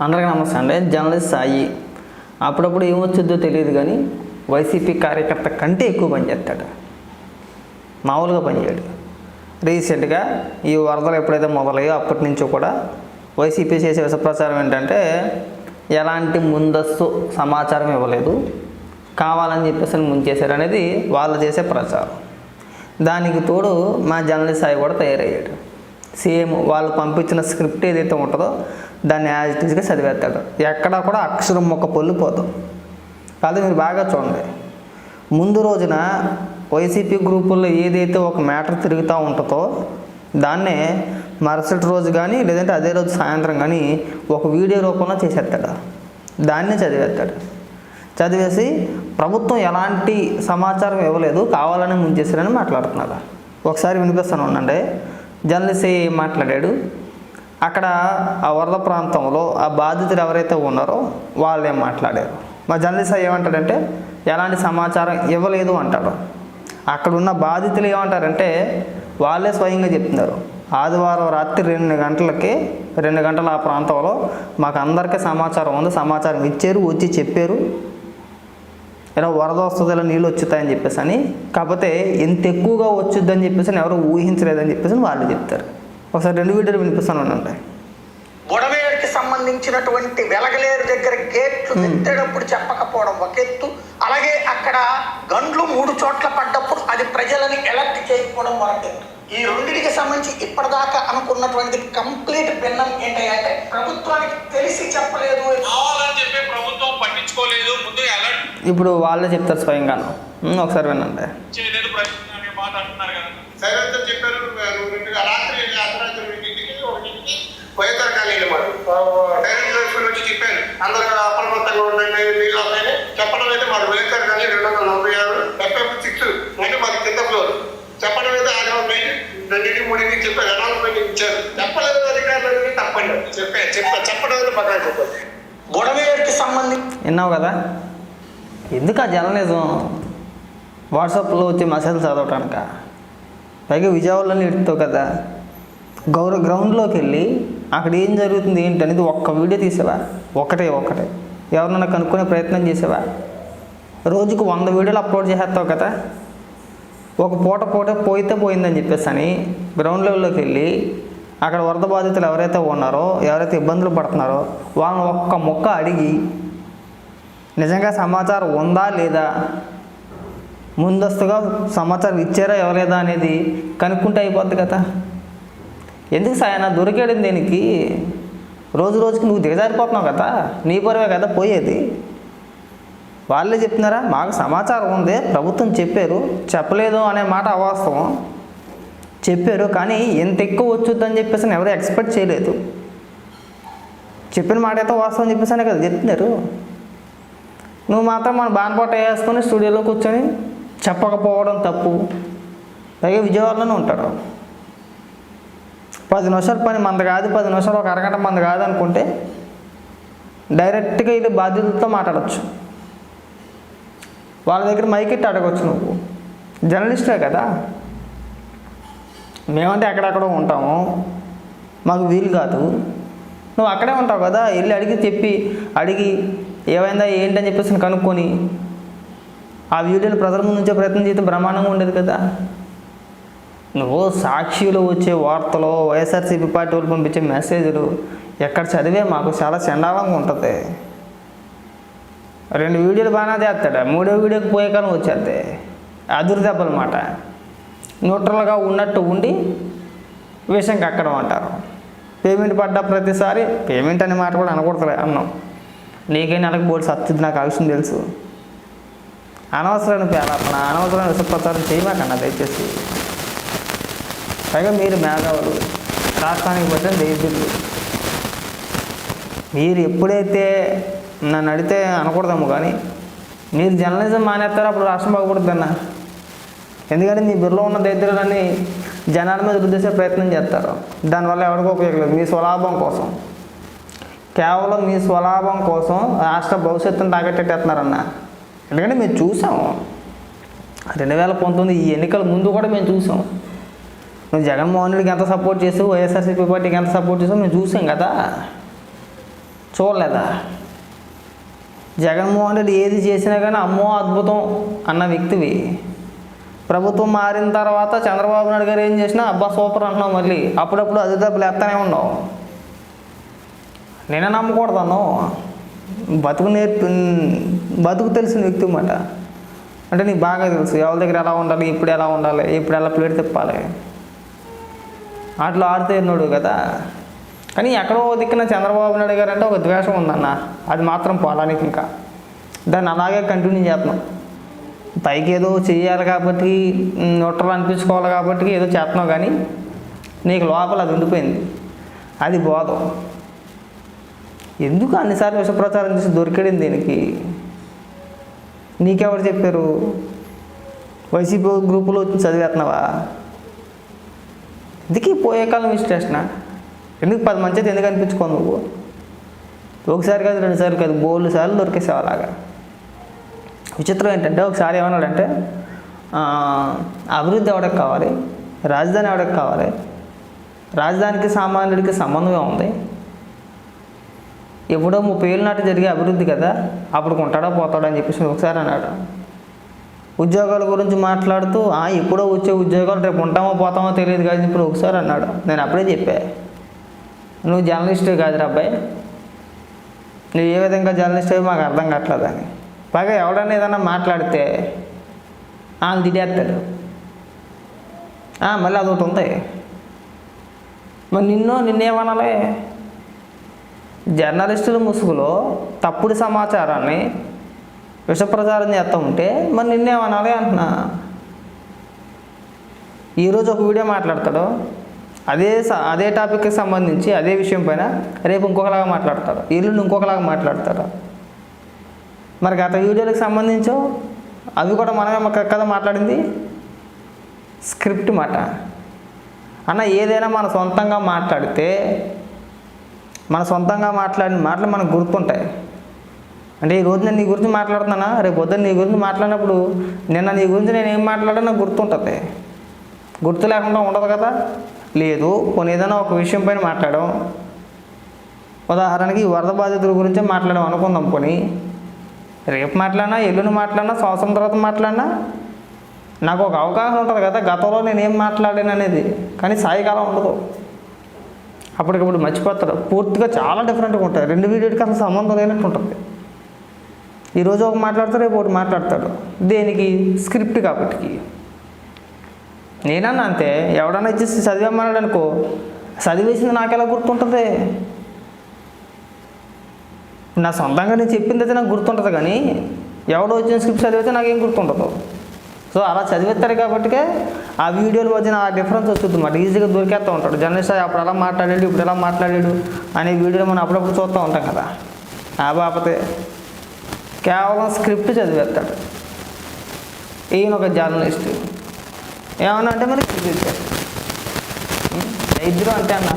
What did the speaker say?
అందరికీ నమస్తే అండి. జర్నలిస్ట్ సాయి. అప్పుడప్పుడు ఏమొచ్చుద్దో తెలియదు కానీ వైసీపీ కార్యకర్త కంటే ఎక్కువ పనిచేస్తాడు మామూలుగా పనిచేయడు రీసెంట్గా ఈ వరదలు ఎప్పుడైతే మొదలయ్యో అప్పటి నుంచో కూడా వైసీపీ చేసే విషప్రచారం ఏంటంటే ఎలాంటి ముందస్తు సమాచారం ఇవ్వలేదు. కావాలని చెప్పేసి ముంచేశారు అనేది వాళ్ళు చేసే ప్రచారం. దానికి తోడు మా జర్నలిస్ట్ సాయి కూడా తయారయ్యాడు. సేమ్ వాళ్ళు పంపించిన స్క్రిప్ట్ ఏదైతే ఉంటుందో దాన్ని యాజ్ ఇట్ ఈస్గా చదివేస్తాడు. ఎక్కడా కూడా అక్షరం మొక్క పొల్లు పోతాం కాదు మీరు బాగా చూడండి. ముందు రోజున వైసీపీ గ్రూపుల్లో ఏదైతే ఒక మ్యాటర్ తిరుగుతూ ఉంటుందో దాన్నే మరుసటి రోజు కానీ లేదంటే అదే రోజు సాయంత్రం కానీ ఒక వీడియో రూపంలో చేసేస్తాడు. దాన్నే చదివేస్తాడు. చదివేసి ప్రభుత్వం ఎలాంటి సమాచారం ఇవ్వలేదు కావాలని ముంచేసారని మాట్లాడుతున్నారు. ఒకసారి వినిపిస్తాను ఉండండి. జర్నలిస్ట్ మాట్లాడాడు. అక్కడ ఆ వరద ప్రాంతంలో ఆ బాధితులు ఎవరైతే ఉన్నారో వాళ్ళే మాట్లాడారు. మా జర్నలిస్ట్ ఏమంటాడంటే ఎలాంటి సమాచారం ఇవ్వలేదు అంటాడు. అక్కడ ఉన్న బాధితులు ఏమంటారంటే వాళ్ళే స్వయంగా చెప్తున్నారు. ఆదివారం రాత్రి రెండు గంటలకి రెండు గంటల ఆ ప్రాంతంలో మాకు అందరికీ సమాచారం ఉంది సమాచారం ఇచ్చారు వచ్చి చెప్పారు. ఇలా వరద వస్తుంది ఇలా నీళ్ళు వచ్చుతాయని చెప్పేసి అని కాకపోతే ఎంత ఎక్కువగా వచ్చుద్దని చెప్పేసి అని ఎవరు ఊహించలేదని చెప్పేసి వాళ్ళు చెప్తారు. ఒకసారి రెండు వీడియోలు వినిపిస్తాను ఉండండి బుడమేరుకి సంబంధించినటువంటి వెలగలేరు దగ్గర గేట్లు ఎత్తేటప్పుడు చెప్పకపోవడం ఒక ఎత్తు. అలాగే అక్కడ గండ్లు మూడు చోట్ల పడ్డప్పుడు అది ప్రజలని ఎలర్ట్ చేయకపోవడం మరొక ఎత్తు. ఈ రెండింటికి సంబంధించి ఇప్పటిదాకా అనుకున్నటువంటి కంప్లీట్ భిన్నం ఏంటంటే ప్రభుత్వానికి తెలిసి చెప్పలేదు. కావాలని చెప్పి ప్రభుత్వం పట్టించుకోలేదు. ముందు ఇప్పుడు వాళ్ళే చెప్తారు స్వయంగాను ఒకసారి వినండి. వైఎస్ఆర్ కాలనీ మాట డైరెక్ట్ వచ్చి చెప్పాను. అందరూ అప్రమత్తంగా ఉండండి నీళ్ళు వస్తాయని. చెప్పడం అయితే మాకు వైఎస్ఆర్ కాలనీ రెండు వందల నలభై ఆరు ఎఫ్ఎఫ్ సిక్స్ అంటే మాకు కింద ఫ్లోర్. చెప్పడం అయితే ఆదివారం నైట్ రెండింటికి మూడింటికి చెప్పారు అనౌన్స్మెంట్ ఇచ్చారు. చెప్పలేదు అధికారులు తప్పండి చెప్పా చెప్పా చెప్పడం అయితే బుడమేరుకి సంబంధించి విన్నావు కదా? ఎందుకు ఆ జర్నలిజం? వాట్సాప్లో వచ్చే మెసేజ్ చదవటానిక? పైగా విజయవాడలో ఎడుతావు కదా. గౌరవ గ్రౌండ్లోకి వెళ్ళి అక్కడ ఏం జరుగుతుంది ఏంటి అనేది ఒక్క వీడియో తీసేవా? ఒకటే ఒకటే. ఎవరినైనా కనుక్కునే ప్రయత్నం చేసేవా? రోజుకు వంద వీడియోలు అప్లోడ్ చేసేస్తావు కదా. ఒక పూట పూట పోయితే పోయిందని చెప్పేసి అని గ్రౌండ్ లెవెల్లోకి వెళ్ళి అక్కడ వరద బాధితులు ఎవరైతే ఉన్నారో ఎవరైతే ఇబ్బందులు పడుతున్నారో వాళ్ళని ఒక్క మొక్క అడిగి నిజంగా సమాచారం ఉందా లేదా? ముందస్తుగా సమాచారం ఇచ్చారా ఎవరేదా అనేది కనుక్కుంటే అయిపోద్ది కదా. ఎందుకు సాయన దొరికాడు దేనికి. రోజు రోజుకి నువ్వు దిగజారిపోతున్నావు కదా. నీ పరువే కదా పోయేది. వాళ్ళే చెప్తున్నారా? మాకు సమాచారం ఉంది ప్రభుత్వం చెప్పారు. చెప్పలేదు అనే మాట అవాస్తవం. చెప్పారు కానీ ఎంత ఎక్కువ వచ్చుద్దని చెప్పేసి ఎవరు ఎక్స్పెక్ట్ చేయలేదు. చెప్పిన మాట అయితే వాస్తవం చెప్పేసి అనే కదా చెప్తున్నారు. నువ్వు మాత్రం మన బాన్పాట వేసుకొని స్టూడియోలో కూర్చొని చెప్పకపోవడం తప్పు. పైగా విజయవాడలోనే ఉంటాడు. పది నిమిషాలు పని మంద కాదు పది నిమిషాలు ఒక అరగంట మంద కాదు అనుకుంటే డైరెక్ట్గా వెళ్ళి బాధ్యతలతో మాట్లాడచ్చు. వాళ్ళ దగ్గర మైకెట్టి అడగచ్చు నువ్వు. జర్నలిస్టే కదా. మేమంటే ఎక్కడెక్కడో ఉంటాము. మాకు వీలు కాదు. నువ్వు అక్కడే ఉంటావు కదా. వెళ్ళి అడిగి చెప్పి అడిగి ఏమైందా ఏంటని చెప్పేసి కనుక్కొని ఆ వీడియోలు ప్రజల ముందు ఉంచే ప్రయత్నం చేస్తే బ్రహ్మాండంగా ఉండేది కదా. నువ్వు సాక్షిలో వచ్చే వార్తలు వైఎస్ఆర్సీపీ పార్టీ వాళ్ళు పంపించే మెసేజ్లు ఎక్కడ చదివే మాకు చాలా చండాలంగా ఉంటుంది. రెండు వీడియోలు బాగానే చేస్తాడు? మూడో వీడియోకి పోయే కాలం వచ్చేద్ది అదురు దెబ్బలన్నమాట న్యూట్రల్గా ఉన్నట్టు ఉండి విషయం కక్కడం అంటారు. పేమెంట్ పడ్డ ప్రతిసారి పేమెంట్ అనే మాట కూడా అనకూడదులే అన్నాం. నీకైనా నెలకు బోర్డు సత్తుంది? నాకు ఆ విషయం తెలుసు. అనవసరమైన పేరాపణ అనవసరమైన విషప్రచారం చేయమాకన్నా దయచేసి. పైగా మీరు మేధావులు రాష్ట్రానికి పట్టిన దైద్యులు మీరు ఎప్పుడైతే నన్ను అడిగితే అనకూడదమ్ము కానీ మీరు జర్నలిజం మానేస్తారో అప్పుడు రాష్ట్రం బాగుపడుతుందన్న ఎందుకంటే మీ బిర్లో ఉన్న దరిద్రాలన్నీ జనాల మీద రుద్దేసే ప్రయత్నం చేస్తారు. దానివల్ల ఎవరికో ఉపయోగం లేదు. మీ స్వలాభం కోసం. కేవలం మీ స్వలాభం కోసం రాష్ట్ర భవిష్యత్తును తాగట్టేస్తున్నారన్న ఎందుకంటే మేము చూసాం. రెండు వేల పంతొమ్మిది ఈ ఎన్నికల ముందు కూడా మేము చూసాం. నువ్వు జగన్మోహన్ రెడ్డికి ఎంత సపోర్ట్ చేసావు వైఎస్ఆర్సీపీ పార్టీకి ఎంత సపోర్ట్ చేసావు మేము చూసాం కదా. చూడలేదా? జగన్మోహన్ రెడ్డి ఏది చేసినా కానీ అమ్మో అద్భుతం అన్న వ్యక్తివి. ప్రభుత్వం మారిన తర్వాత చంద్రబాబు నాయుడు గారు ఏం చేసినా అబ్బా సూపర్ అంటున్నావు మళ్ళీ. అప్పుడప్పుడు అది డబ్బులు ఎత్తనే ఉన్నావు. నేనే నమ్మకూడదాను బతుకు నేర్పి బతుకు తెలిసిన వ్యక్తి అన్నమాట. అంటే నీకు బాగా తెలుసు ఎవరి దగ్గర ఎలా ఉండాలి ఇప్పుడు ఎలా ఉండాలి ఇప్పుడు ఎలా ప్లేట్ తిప్పాలి. ఆటలు ఆడితే ఉన్నాడు కదా. కానీ ఎక్కడో దిక్కున చంద్రబాబు నాయుడు గారు అంటే ఒక ద్వేషం ఉందన్న. అది మాత్రం పోలానికి ఇంకా. దాన్ని అలాగే కంటిన్యూ చేస్తున్నాం. పైకి ఏదో చేయాలి కాబట్టి నొట్టలు అనిపించుకోవాలి కాబట్టి ఏదో చేస్తున్నావు కానీ నీకు లోపల అది ఉండిపోయింది. అది బోధం. ఎందుకు అన్నిసార్లు విషప్రచారం చేసి దొరికడింది దీనికి? నీకెవరు చెప్పారు? వైసీపీ గ్రూపులో వచ్చి చదివేస్తున్నావా ఇందుకే పోయే కాలం విశ్లేషణ ఎందుకు పది మంచిది ఎందుకు అనిపించుకో నువ్వు? ఒకసారి కాదు రెండు సార్లు కాదు బోల్డ్ సార్లు దొరికేసావు అలాగా. విచిత్రం ఏంటంటే ఒకసారి ఏమన్నాడంటే అభివృద్ధి ఎవడకు కావాలి? రాజధాని ఎవడకు కావాలి? రాజధానికి సామాన్యుడికి సంబంధమే ఉంది. ఎప్పుడో ముప్పై ఏళ్ళ నాటి జరిగే అభివృద్ధి కదా అప్పుడు కొంటాడో పోతాడో అని చెప్పేసి ఒకసారి అన్నాడు. ఉద్యోగాల గురించి మాట్లాడుతూ "ఆ, ఎప్పుడో వచ్చే ఉద్యోగాలు రేపు ఉంటామో పోతామో తెలియదు కానీ ఇప్పుడు ఒకసారి అన్నాడు. నేను అప్పుడే చెప్పా నువ్వు జర్నలిస్ట్ కాదురా అబ్బాయి. నువ్వు ఏ విధంగా జర్నలిస్ట్ అయ్యి మాకు అర్థం కావట్లేదని పైగా ఎవడన్నా ఏదన్నా మాట్లాడితే వాళ్ళు తిడేస్తాడు మళ్ళీ అదొకటి ఉంది. మరి నిన్నో నిన్నేమనాలి? జర్నలిస్టుల ముసుగులో తప్పుడు సమాచారాన్ని విషప్రచారం చేస్తూ ఉంటే మరి నిన్నేమనాలి అంటున్నా? ఈరోజు ఒక వీడియో మాట్లాడతాడు. అదే స- అదే టాపిక్కి సంబంధించి అదే విషయం పైన రేపు ఇంకొకలాగా మాట్లాడతాడు. ఎల్లుండి ఇంకొకలాగా మాట్లాడతాడు. మరి గత వీడియోలకు సంబంధించో అవి కూడా మనమే మ- కదా మాట్లాడింది. స్క్రిప్ట్ మాట. అన్న ఏదైనా మన సొంతంగా మాట్లాడితే మన సొంతంగా మాట్లాడిన మాటలు మనకు గుర్తుంటాయి. అంటే ఈ రోజు నేను నీ గురించి మాట్లాడుతున్నానా? రేపు పొద్దున్న నీ గురించి మాట్లాడినప్పుడు నిన్న నీ గురించి నేను ఏం మాట్లాడా నాకు గుర్తుంటుంది. గుర్తు లేకుండా ఉండదు కదా? లేదు కొన్ని ఏదైనా ఒక విషయం పైన మాట్లాడాం ఉదాహరణకి వరద బాధితుల గురించే మాట్లాడాం అనుకుందాం పోని. రేపు మాట్లాడినా ఎల్లుని మాట్లాడినా సంవత్సరం తర్వాత మాట్లాడినా నాకు ఒక అవగాహన ఉంటుంది కదా? గతంలో నేను ఏం మాట్లాడాను అనేది. కానీ సాయికాలం ఉండదు. అప్పటికప్పుడు మర్చిపోతాడు పూర్తిగా చాలా డిఫరెంట్గా ఉంటాయి. రెండు వీడియోకి అసలు సంబంధం లేనట్టు ఉంటుంది. ఈరోజు ఒక మాట్లాడతారు రేపు ఒకటి మాట్లాడతాడు. దేనికి? స్క్రిప్ట్ కాబట్టి. నేనన్నా అంతే. ఎవడన్నా ఇచ్చేసి చదివేమన్నాడు అనుకో చదివేసింది నాకు ఎలా గుర్తుంటుంది? నా సొంతంగా నేను చెప్పింది అయితే నాకు గుర్తుంటుంది కానీ ఎవడో వచ్చిన స్క్రిప్ట్ చదివితే నాకేం గుర్తుండదు. సో అలా చదివిస్తారు కాబట్టికే ఆ వీడియోల మధ్యన ఆ డిఫరెన్స్ వస్తుంది మాట ఈజీగా దొరికేస్తూ ఉంటాడు. జర్నలిస్ట్ అప్పుడు ఎలా మాట్లాడాడు? ఇప్పుడు ఎలా మాట్లాడాడు? అనే వీడియోలు మనం అప్పుడప్పుడు చూస్తూ ఉంటాం కదా. ఆ బాపతే కేవలం స్క్రిప్ట్ చదివేస్తాడు ఈయన ఒక జర్నలిస్ట్. ఏమన్నా అంటే మరి చదివేస్తాడు ఇద్దరు అంటే అన్న.